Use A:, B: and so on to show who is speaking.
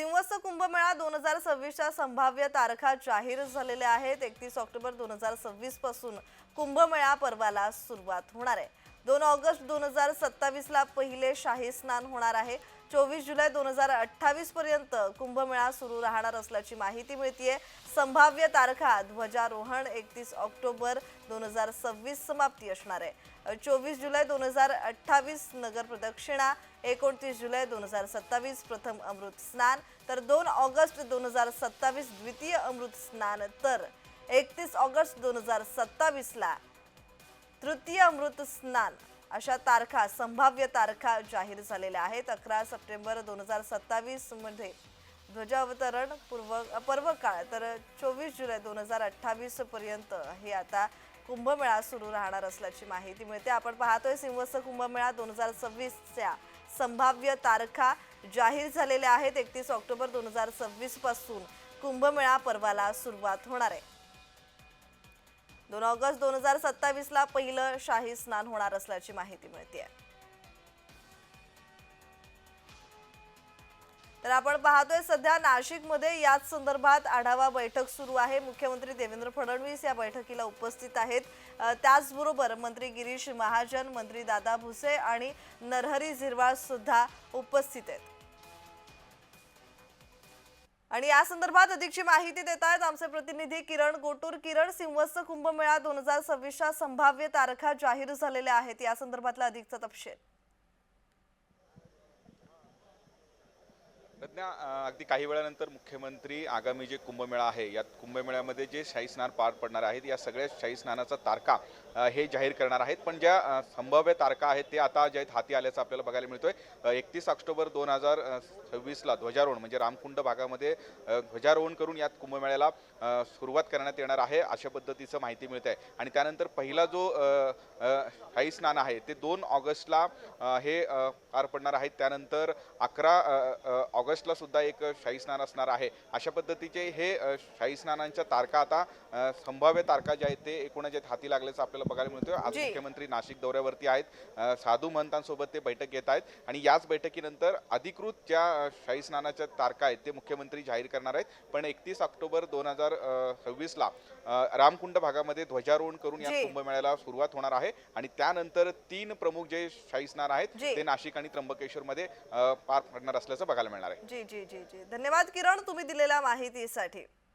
A: सिंहस्थ कुंभमेळा दोन हजार सव्वीसच्या संभाव्य तारखा जाहीर झालेल्या आहेत. एकतीस ऑक्टोबर दोन हजार सव्वीसपासून कुंभमेळा पर्वाला सुरुवात होणार आहे. दोन ऑगस्ट दोन हजार सत्तावीसला पहिले शाही स्नान होणार आहे. चोवीस जुलै दोन हजार अठ्ठावीस पर्यंत कुंभमेळा सुरू राहणार असल्याची माहिती मिळतीये. संभाव्य तारखा ध्वजारोहण एकतीस ऑक्टोबर दोन हजार सव्वीस समाप्ती असणार आहे. चोवीस जुलै दोन हजार अठ्ठावीस नगर प्रदक्षिणा एकोणतीस जुलै दोन हजार सत्तावीस प्रथम अमृत स्नान तर दोन ऑगस्ट दोन हजार सत्तावीस द्वितीय अमृत स्नान तर एकतीस ऑगस्ट दोन हजार सत्तावीसला तृतीय अमृत स्नान. अशा तारखा संभाव्य तारखा जाहीर झालेल्या आहेत. अकरा सप्टेंबर दोन हजार सत्तावीसमध्ये ध्वजावतरण पूर्व पर्व काळ तर चोवीस जुलै दोन हजार अठ्ठावीस पर्यंत हे आता कुंभमेळा सुरू राहणार असल्याची माहिती मिळते. आपण पाहतोय सिंहस्थ कुंभमेळा दोन हजार सव्वीसच्या संभाव्य तारखा जाहीर झालेल्या आहेत. एकतीस ऑक्टोबर दोन हजार सव्वीसपासून कुंभमेळा पर्वाला सुरुवात होणार आहे. दोन ऑगस्ट दोन हजार सत्तावीस ला पहिलं शाही स्नान होणार असल्याची माहिती मिळते तर आपण पाहतोय सध्या नाशिकमध्ये याच संदर्भात आढावा बैठक सुरू आहे. मुख्यमंत्री देवेंद्र फडणवीस या बैठकीला उपस्थित आहेत. त्याचबरोबर मंत्री गिरीश महाजन मंत्री दादा भुसे आणि नरहरी झिरवाळ सुद्धा उपस्थित आहेत. आणि या संदर्भात अधिकची माहिती देत आहेत आमचे प्रतिनिधी किरण गोटूर किरण सिंहस्थ कुंभमेळा दोन हजार सव्वीसच्या संभाव्य तारखा जाहीर झालेल्या आहेत. या संदर्भातला अधिकचा तपशील.
B: प्रज्ञा अगदी काही वेळानंतर मुख्यमंत्री आगामी जे कुंभमेळा आहे या कुंभमेळ्यामध्ये जे शाही स्नान पार पडणार आहेत या सगळ्या शाही स्नानाचा तारखा हे जाहीर करणार आहेत. पण ज्या संभाव्य तारखा आहेत ते आता ज्या आहेत हाती आल्याचं आपल्याला बघायला मिळतोय. एकतीस ऑक्टोबर दोन हजार सव्वीसला ध्वजारोहण म्हणजे रामकुंड भागामध्ये ध्वजारोहण करून यात कुंभमेळ्याला सुरुवात करण्यात येणार आहे अशा पद्धतीचं माहिती मिळत आहे आणि त्यानंतर पहिला जो शाही स्नान आहे ते दोन ऑगस्टला हे पार पडणार आहेत त्यानंतर अकरा ऑगस्टला सुद्धा एक शाही स्नान असणार आहे. अशा पद्धतीचे हे शाही स्नानांच्या तारखा आता संभाव्य तारखा ज्या आहेत ते एकूणच हाती लागल्याचं आपल्याला बघायला मिळतोय. आज. मुख्यमंत्री नाशिक दौऱ्यावरती आहेत. साधू महंतांसोबत ते बैठक घेत आहेत. आणि याच बैठकीनंतर अधिकृत ज्या शाही स्नानाच्या तारखा आहेत ते मुख्यमंत्री जाहीर करणार आहेत. पण एकतीस ऑक्टोबर दोन हजार सव्वीसला रामकुंड भागामध्ये ध्वजारोहण करून या. कुंभमेळ्याला सुरुवात होणार आहे. आणि त्यानंतर तीन प्रमुख जे शाही स्नान आहेत. ते नाशिक आणि त्र्यंबकेश्वरमध्ये पार पडणार असल्याचं बघायला मिळणार आहे.
A: जी जी जी जी. धन्यवाद किरण तुम्ही दिलेल्या माहितीसाठी.